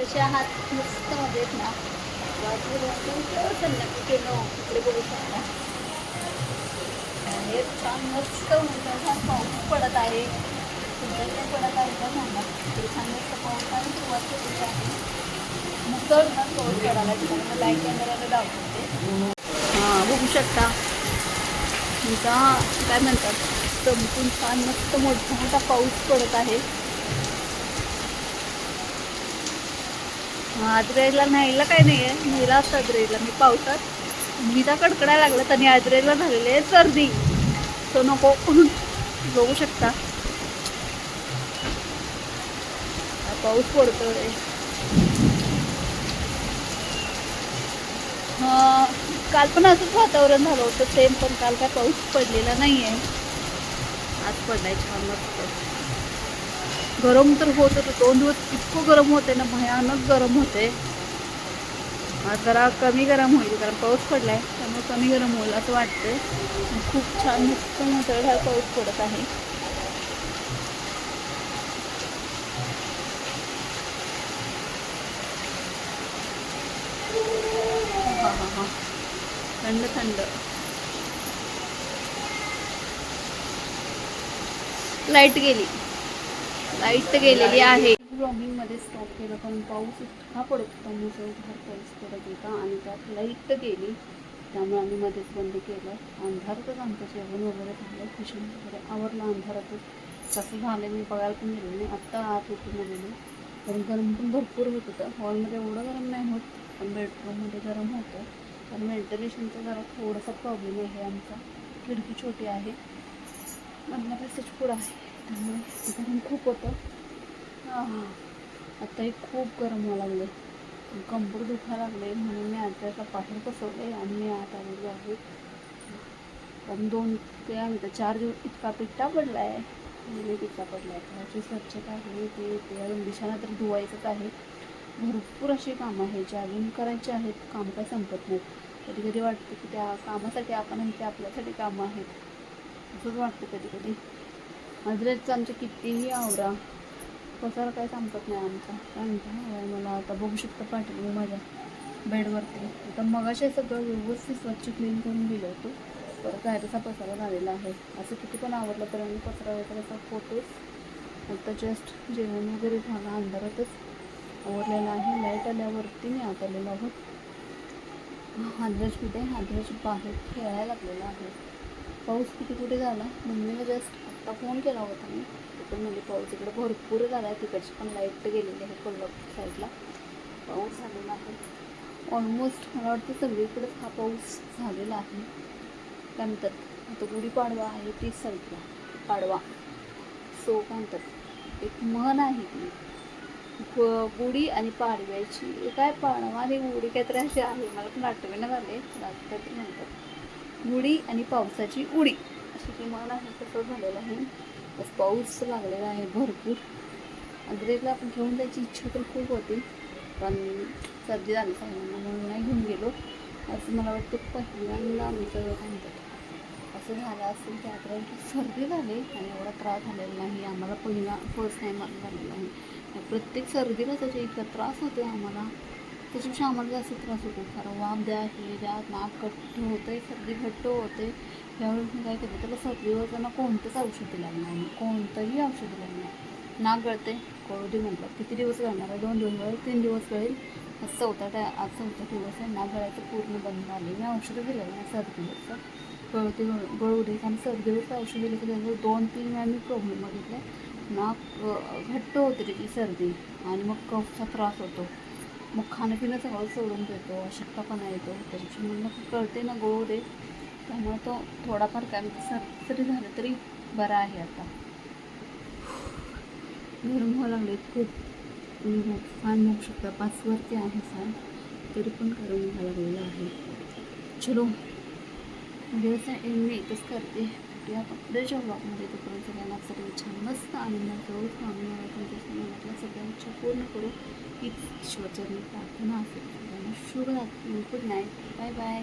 कसे आहात? मस्त मजेत ना. संध्याकाळी केलं इकडे बघू शकता. हे छान मस्त म्हणतात छान पाऊस पडत आहे. तुमच्याकडे पडत आहे का सांगा? इकडे छान मस्त पाऊस आणि सुरुवात केलेली आहे. मुसळ ना पाऊस पडायला. तिकडे लाइट कॅमेराला दाखवते. हां बघू शकता. तुमचा काय म्हणतात? चमकून छान मस्त मोठा मोठा पाऊस पडत आहे. आजरेला न्यायला काय नाही आहे नेला असतं आजरेला मी पावसात मी तर कडकडायला लागला आणि आजरेला झालेले आहे सर्दी. तो नको बघू शकता. पाऊस पडतोय. काल पण असंच वातावरण झालं होतं. सेम पण काल काय पाऊस पडलेला नाही आहे आज पडलाय छान मस्त गरम तर होत होतं. दोन दिवस इतकं गरम होते ना भयानक गरम होते जरा कमी गरम होईल कारण पाऊस पडला आहे त्यामुळे कमी गरम होईल असं वाटते खूप छान मस्त मुसळधार पाऊस पडत आहे. हां हां हां थंड थंड. लाइट गेली. लाइट गेलेली आहे. ब्लॉगिंगमध्ये स्टॉप केलं पण पाऊस इतका पडत होता मुसळधार पाऊस पडत होता आणि त्यात लाइट गेली. त्यामुळे आम्ही मध्येच बंद केलं. अंधारातच आमचं जेवण वगैरे झालं किशन वगैरे आवरलं अंधारातच. कसं झालं मी बघायला पण गेलो नाही. आत्ता आत होतो गेलो कारण गरम पण भरपूर होत होतं. हॉलमध्ये एवढं गरम नाही होत पण बेडरूममध्ये गरम होतं. कारण व्हेंटिलेशनचा जरा थोडासा प्रॉब्लेम आहे आमचा. खिडकी छोटी आहे. मधला पॅसेज पुढं आहे. त्यामुळे गरम खूप होतं. आहा. आताही खूप गरम व्हायला लागले कंबर दुखायला लागले म्हणून मी आता बाहेर बसवले आणि मी आत आलेली आहे. पण दोन ते आम्ही तर चार दिवस इतका पिट्टा पडला आहे म्हणजे पिट्टा पडला आहे घराची स्वच्छता आहे ते ते. अजून दिशाना तर धुवायचंच आहे. भरपूर अशी कामं आहेत जे अजून करायची आहेत. काम काय संपत नाहीत. कधी कधी वाटतं की त्या कामासाठी आपण ते आपल्यासाठी कामं आहेत. असंच वाटतं कधी कधी. हजरेचं आमचं कितीही आवरा पसारा काही संपत नाही आमचा. काय मला आता बघू शकता पाठवलं माझ्या बेडवरती. आता मगाशी सगळं व्यवस्थित स्वच्छ क्लीन करून दिलं होतं. परत तसा पसारा झालेला आहे. असं किती पण आवडलं तर आम्ही पसरा वगैरे असा फोटोज आता जस्ट जेवण वगैरे झाला अंधारातच आवडलेला आहे. लाइट आल्यावरती मी आत आलेलो आहोत. हादरजमध्ये हादरज हादराज बाहेर खेळायला लागलेला आहे. पाऊस किती कुठे झाला? मम्मीला जस्ट आत्ता फोन केला होता मी तिकडे म्हणजे पाऊस इकडे भरपूर झाला आहे तिकडची पण लाइट गेलेली आहे कोल्हापूर साईडला. पाऊस झालेला आहे. ऑलमोस्ट मला वाटतं सगळीकडेच हा पाऊस झालेला आहे. त्यानंतर आता गुढीपाडवा आहे तीस साईडला पाडवा. सो काय म्हणतात? एक म्हण आहे ती. गुढी आणि पाडव्याची काय पाडवा आणि गुढी काहीतरी अशी आहे मला पण आठवणं झाले पण आता काहीतरी म्हणतात. गुढी आणि पावसाची उडी. अशी किमान आहे तसं झालेलं आहे. पाऊस लागलेला आहे भरपूर. अद्रेकला आपण घेऊन जायची इच्छा तर खूप होती पण सर्दी झाली साहेबांना म्हणून नाही घेऊन गेलो. असं मला वाटतं पहिल्यांदा आमचं म्हणतात असं झालं असेल की आता सर्दी झाली आणि एवढा त्रास झालेला नाही. आम्हाला पहिला फर्स्ट टाईम झालेला आहे. प्रत्येक सर्दीला त्याच्या इतका त्रास होतो आम्हाला. त्याच्यापेक्षा आम्हाला जास्त त्रास होतो. कारण वाफ द्या हे द्या नाक घट्ट होतं आहे सर्दी घट्ट होते त्यावेळेस मी काय केलं त्याला सर्दीवर त्यांना कोणतंच औषध दिलं नाही. कोणतंही औषध दिलं नाही. नाक गळते कळू म्हटलं. किती दिवस गळणार आहे? दोन दिवस गळेल तीन दिवस गळेल. आज चौथा त्या आज चौथा दिवस आहे. नाक गळायचं पूर्ण बंद आले मी औषधं दिलं नाही सर्दीवरचं गळते गळ गळू दे. कारण सर्दीवरचं औषध दिलं की त्याचं दोन तीन वेळा मी प्रॉब्लेम बघितले नाक घट्ट होते त्याची सर्दी. आणि मग कफचा त्रास होतो. मग खाणं पिणं सगळं सोडून देतो. अशक्तपणा येतो त्याच्यापेक्षा म्हणून कळते ना गळू दे त्यामुळे तो थोडाफार कॅन्सर जरी झालं तरी बरा आहे आता. गरम व्हायला लागले खूप तुम्ही होऊ शकता. पाचवरती आहे फॅन तरी पण गरम व्हावं लागलेलं आहे. चलो. दिवसा एंड मी एकच करते. या आपण पुढच्या ब्लॉगमध्ये तोपर्यंत सगळ्यांना सगळं छान मस्त आनंद रोज मागणी तुमच्या सगळ्या इच्छा पूर्ण करू. हीच ईश्वरचरणी प्रार्थना असेल. सगळ्यांना शुभ रात्री गुड नाईट बाय बाय